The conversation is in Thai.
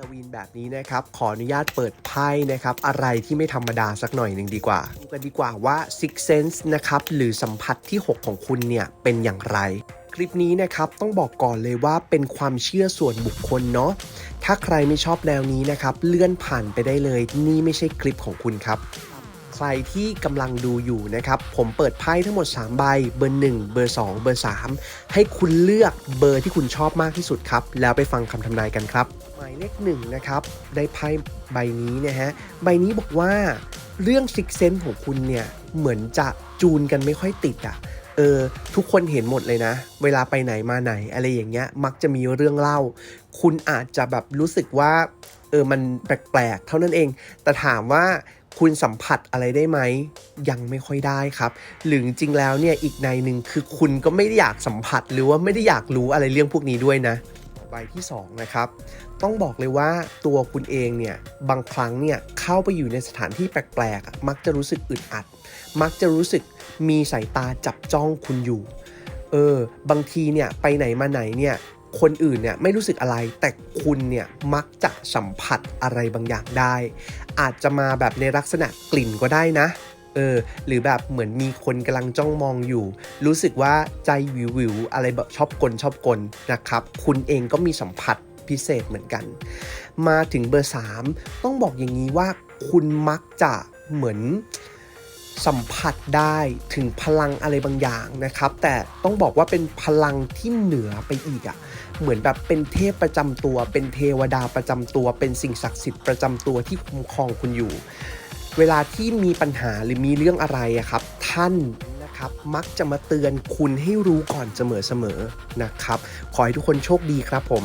ลวีนแบบนี้นะครับ ขออนุญาตเปิดไพ่นะครับ อะไรที่ไม่ธรรมดาสักหน่อยหนึ่งดีกว่าดูกันดีกว่าว่า Six Sense นะครับ หรือสัมผัสที่ 6 ของคุณเนี่ย เป็นอย่างไร คลิปนี้นะครับ ต้องบอกก่อนเลยว่าเป็นความเชื่อส่วนบุคคลเนาะถ้าใครไม่ชอบแนวนี้นะครับ เลื่อนผ่านไปได้เลย นี่ไม่ใช่คลิปของคุณครับ ใครที่กำลังดูอยู่นะครับ ผมเปิดไพ่ทั้งหมด 3 ใบ เบอร์ 1 เบอร์ 2 เบอร์ 3 ให้คุณเลือกเบอร์ที่คุณชอบมากที่สุดครับ แล้วไปฟังคำทำนายกันครับ หมายเลขหนึ่งนะครับได้ไพ่ใบนี้นะฮะ ใบนี้บอกว่าเรื่องซิกเซนของคุณเนี่ย เหมือนจะจูนกันไม่ค่อยติดอะ่ะเออทุกคนเห็นหมดเลยนะ เวลาไปไหนมาไหนอะไรอย่างเงี้ยมักจะมีเรื่องเล่า คุณอาจจะแบบรู้สึกว่าเออมันแปลกๆ เท่านั้นเอง แต่ถามว่า คุณสัมผัสอะไรได้ไหม ยังไม่ค่อยได้ครับ หรือจริงแล้วเนี่ยอีกในหนึ่งคือคุณก็ไม่ได้อยากสัมผัสหรือว่าไม่ได้อยากรู้อะไรเรื่องพวกนี้ด้วยนะใบที่สองนะครับ ต้องบอกเลยว่าตัวคุณเองเนี่ยบางครั้งเนี่ยเข้าไปอยู่ในสถานที่แปลกๆ มักจะรู้สึกอึดอัด มักจะรู้สึกมีสายตาจับจ้องคุณอยู่ เออบางทีเนี่ยไปไหนมาไหนเนี่ย คนอื่นเนี่ยไม่รู้สึกอะไร แต่คุณเนี่ยมักจะสัมผัสอะไรบางอย่างได้ อาจจะมาแบบในลักษณะกลิ่นก็ได้นะเออหรือแบบเหมือนมีคนกำลังจ้องมองอยู่ รู้สึกว่าใจวิววิวอะไรแบบชอบกลชอบกลนะครับ คุณเองก็มีสัมผัสพิเศษเหมือนกัน มาถึงเบอร์ 3 ต้องบอกอย่างนี้ว่าคุณมักจะเหมือน สัมผัสได้ถึงพลังอะไรบางอย่างนะครับ แต่ต้องบอกว่าเป็นพลังที่เหนือไปอีกอะ่ะเหมือนแบบเป็นเทพประจำตัว เป็นเทวดาประจำตัว เป็นสิ่งศักดิ์สิทธิ์ประจำตัวที่คุ้มครองคุณอยู่ เวลาที่มีปัญหาหรือมีเรื่องอะไรอะครับ ท่านนะครับมักจะมาเตือนคุณให้รู้ก่อนเสมอๆนะครับ ขอให้ทุกคนโชคดีครับผม